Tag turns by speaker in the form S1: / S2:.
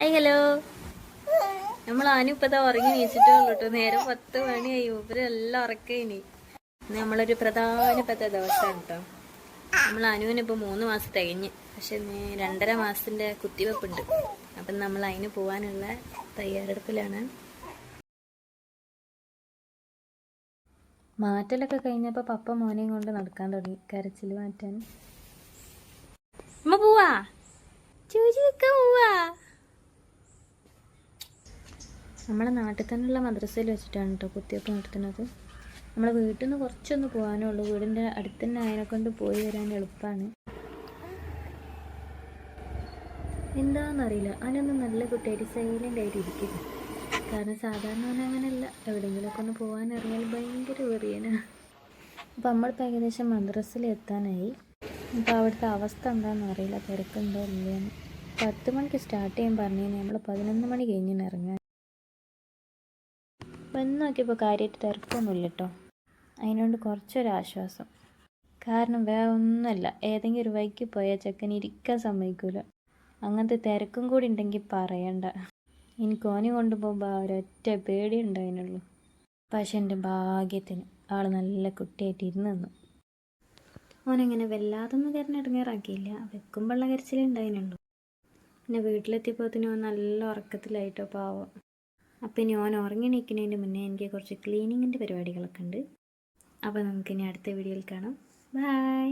S1: Hi hello. നമ്മൾ ആനിപ്പതാ ഉറങ്ങി നീച്ചിട്ടേ ഉള്ളൂ കേട്ടോ നേരം പത്ത് മണിയായി. ഇവരെല്ലാം ഉറക്കേനി നമ്മളൊരു പ്രധാനപ്പെട്ട ദിവസമാണ് കേട്ടോ നമ്മൾ അനുവിന് ഇപ്പോൾ മൂന്ന് മാസം തികഞ്ഞ്. പക്ഷെ രണ്ടര മാസത്തിന്റെ കുത്തിവെപ്പുണ്ട്. അപ്പം നമ്മൾ അതിന് പോകാനുള്ള തയ്യാറെടുപ്പിലാണ്. മാറ്റലൊക്കെ കഴിഞ്ഞപ്പോൾ പപ്പ മോനെയും കൊണ്ട് നടക്കാൻ തുടങ്ങി. കരച്ചിൽ മാറ്റാൻ. പോവാ. നമ്മളെ നാട്ടിൽ തന്നെയുള്ള മദ്രസയിൽ വെച്ചിട്ടാണ് കേട്ടോ കുത്തിവെപ്പ് നടത്തുന്നത്. നമ്മളെ വീട്ടിൽ നിന്ന് കുറച്ചൊന്ന് പോകാനേ ഉള്ളൂ. വീടിന്റെ അടുത്ത് തന്നെ അതിനെ കൊണ്ട് പോയി വരാൻ എളുപ്പമാണ് എന്താണെന്നറിയില്ല അവനൊന്നും നല്ല കുട്ടിയായിട്ട് സൈലന്റ് ആയിട്ട് ഇരിക്കില്ല. കാരണം സാധാരണ അവനങ്ങനെയല്ല എവിടെയെങ്കിലുമൊക്കെ ഒന്ന് പോകാൻ ഭയങ്കര വെറിയനാണ് അപ്പോൾ നമ്മളിപ്പോൾ ഏകദേശം മദ്രസയിൽ എത്താനായി. അപ്പോൾ അവിടുത്തെ അവസ്ഥ എന്താണെന്ന് അറിയില്ല. തിരക്കുണ്ടോ ഇല്ലയെന്ന്. പത്ത് മണിക്ക് സ്റ്റാർട്ട് ചെയ്യാൻ പറഞ്ഞു നമ്മൾ പതിനൊന്ന് മണി കഴിഞ്ഞിന് ഇറങ്ങാൻ. വന്ന് നോക്കിയപ്പോൾ കാര്യമായിട്ട് തിരക്കൊന്നുമില്ല കേട്ടോ അതിനോണ്ട് കുറച്ചൊരാശ്വാസം. കാരണം വേറെ ഒന്നുമല്ല. ഏതെങ്കിലും ഒരു വഴിക്ക് പോയാൽ ചെക്കൻ ഇരിക്കാൻ സമ്മതിക്കൂല. അങ്ങനത്തെ തിരക്കും കൂടി ഉണ്ടെങ്കിൽ പറയണ്ട. എനിക്ക് ഓനെ കൊണ്ടുപോകുമ്പോൾ ഒരൊറ്റ പേടി ഉണ്ടായിരുന്നുള്ളൂ. പക്ഷെ എന്റെ ഭാഗ്യത്തിന് ആൾ നല്ല കുട്ടിയായിട്ട് ഇരുന്ന് നിന്നു. ഓനങ്ങനെ വല്ലാതൊന്നും കരഞ്ഞിടങ്ങേറാക്കിയില്ല വെക്കുമ്പോഴുള്ള കരച്ചിലേ ഉണ്ടായിരുന്നുള്ളൂ. പിന്നെ വീട്ടിലെത്തിയപ്പോൾ നല്ല ഉറക്കത്തിലായിട്ടോ പാവം. അപ്പം ഓൻ ഉറങ്ങി നിൽക്കുന്നതിന്റെ മുന്നേ എനിക്ക് കുറച്ച് ക്ലീനിങ്ങിന്റെ പരിപാടികളൊക്കെ ഉണ്ട്. അപ്പോൾ നമുക്കിനി അടുത്ത വീഡിയോയിൽ കാണാം. ബൈ